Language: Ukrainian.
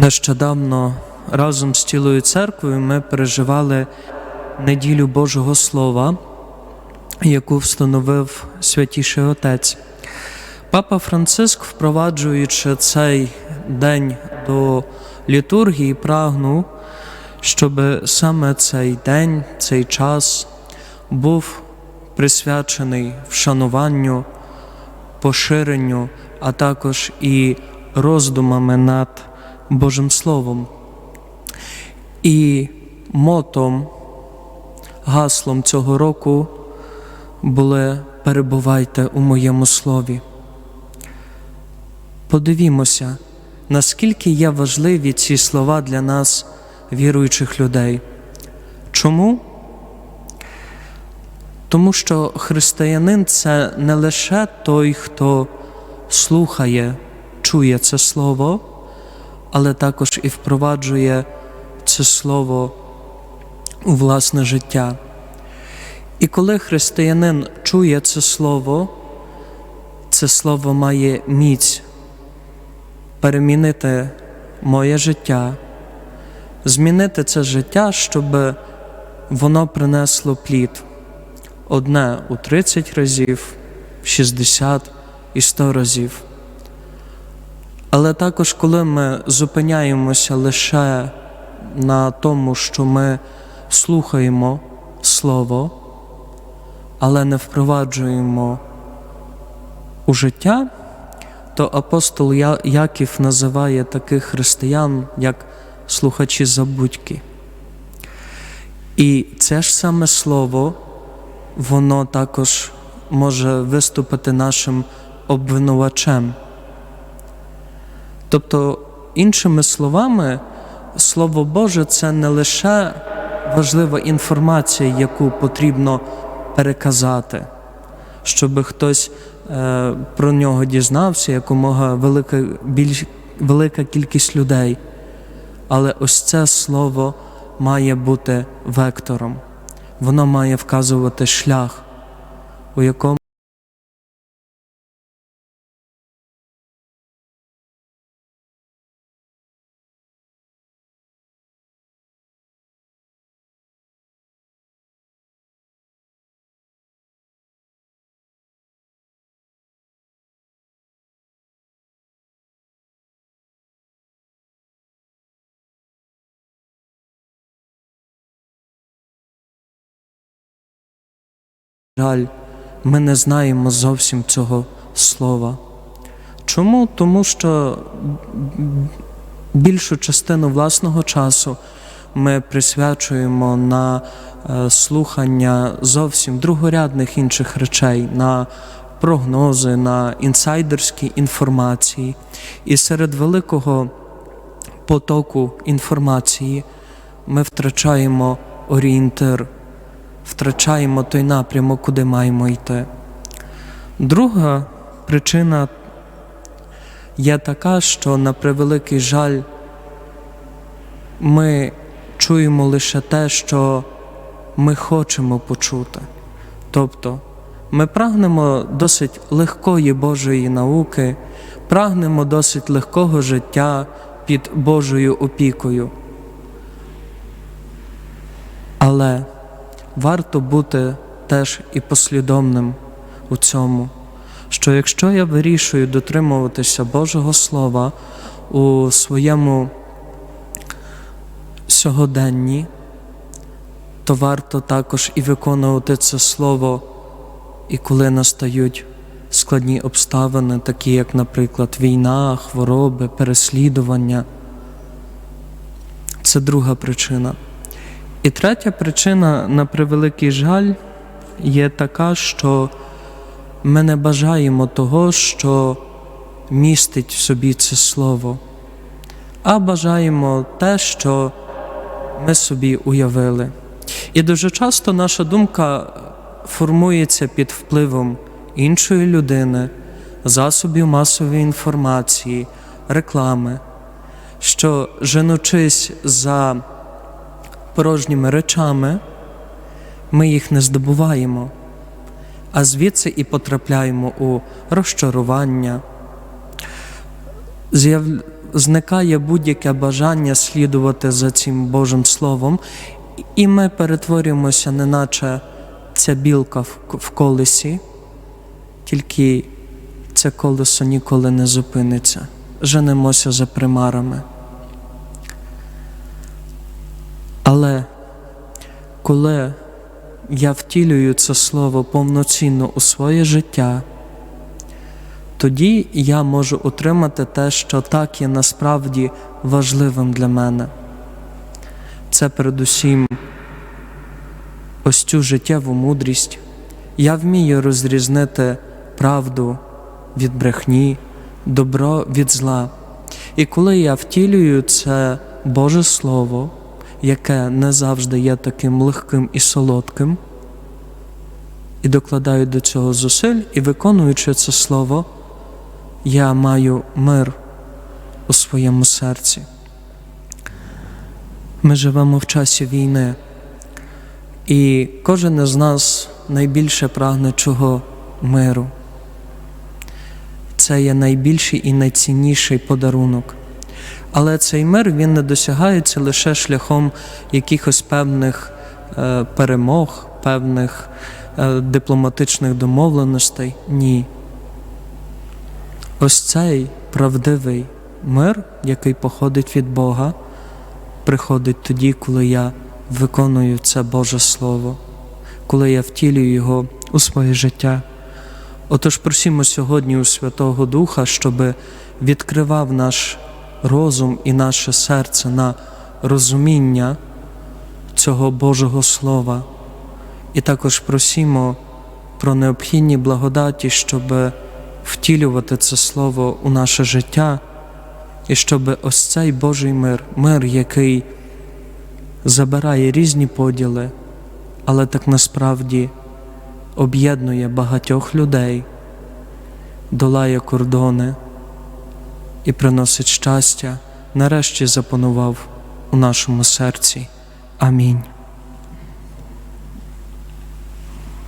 Нещодавно разом з цілою церквою ми переживали неділю Божого Слова, яку встановив святіший Отець. Папа Франциск, впроваджуючи цей день до літургії, прагнув, щоб саме цей день, цей час був присвячений вшануванню, поширенню, а також і роздумами над Божим Словом. І мотом, гаслом цього року були перебувайте у моєму слові. Подивімося, наскільки є важливі ці слова для нас, віруючих людей. Чому? Тому що християнин це не лише той, хто слухає, чує це слово, але також і впроваджує це слово у власне життя. І коли християнин чує це слово, це слово має міць перемінити моє життя, змінити це життя, щоб воно принесло плід одне у 30 разів, 60 і 100 разів. Але також, коли ми зупиняємося лише на тому, що ми слухаємо Слово, але не впроваджуємо у життя, то апостол Яків називає таких християн як слухачі забудьки. І це ж саме слово, воно також може виступити нашим обвинувачем. Тобто, іншими словами, Слово Боже це не лише важлива інформація, яку потрібно переказати, щоб хтось е, про нього дізнався, якомога велика, більш, велика кількість людей. Але ось це слово має бути вектором, воно має вказувати шлях, у якому жаль, ми не знаємо зовсім цього слова. Чому? Тому що більшу частину власного часу ми присвячуємо на е, слухання зовсім другорядних інших речей, на прогнози, на інсайдерські інформації. І серед великого потоку інформації ми втрачаємо орієнтир втрачаємо той напрямок, куди маємо йти. Друга причина є така, що на превеликий жаль ми чуємо лише те, що ми хочемо почути. Тобто ми прагнемо досить легкої Божої науки, прагнемо досить легкого життя під Божою опікою. Але варто бути теж і послідовним у цьому, що якщо я вирішую дотримуватися Божого Слова у своєму сьогоденні, то варто також і виконувати це слово, і коли настають складні обставини, такі як, наприклад, війна, хвороби, переслідування. Це друга причина. І третя причина, на превеликий жаль, є така, що ми не бажаємо того, що містить в собі це слово, а бажаємо те, що ми собі уявили. І дуже часто наша думка формується під впливом іншої людини, засобів масової інформації, реклами, що женучись за порожніми речами, ми їх не здобуваємо, а звідси і потрапляємо у розчарування. Зникає будь-яке бажання слідувати за цим Божим Словом, і ми перетворюємося, неначе ця білка в колесі, тільки це колесо ніколи не зупиниться. Женемося за примарами. Але коли я втілюю це слово повноцінно у своє життя, тоді я можу отримати те, що так є насправді важливим для мене. Це передусім ось цю життєву мудрість. Я вмію розрізнити правду від брехні, добро від зла. І коли я втілюю це Боже Слово, яке не завжди є таким легким і солодким, і докладаю до цього зусиль, і виконуючи це слово, я маю мир у своєму серці. Ми живемо в часі війни, і кожен із нас найбільше прагне чого миру. Це є найбільший і найцінніший подарунок. Але цей мир він не досягається лише шляхом якихось певних е, перемог, певних е, дипломатичних домовленостей. Ні. Ось цей правдивий мир, який походить від Бога, приходить тоді, коли я виконую це Боже Слово, коли я втілюю його у своє життя. Отож просімо сьогодні у Святого Духа, щоб відкривав наш розум і наше серце на розуміння цього Божого Слова. І також просімо про необхідні благодаті, щоб втілювати це Слово у наше життя, і щоб ось цей Божий мир, мир, який забирає різні поділи, але так насправді об'єднує багатьох людей, долає кордони і приносить щастя, нарешті запанував у нашому серці. Амінь.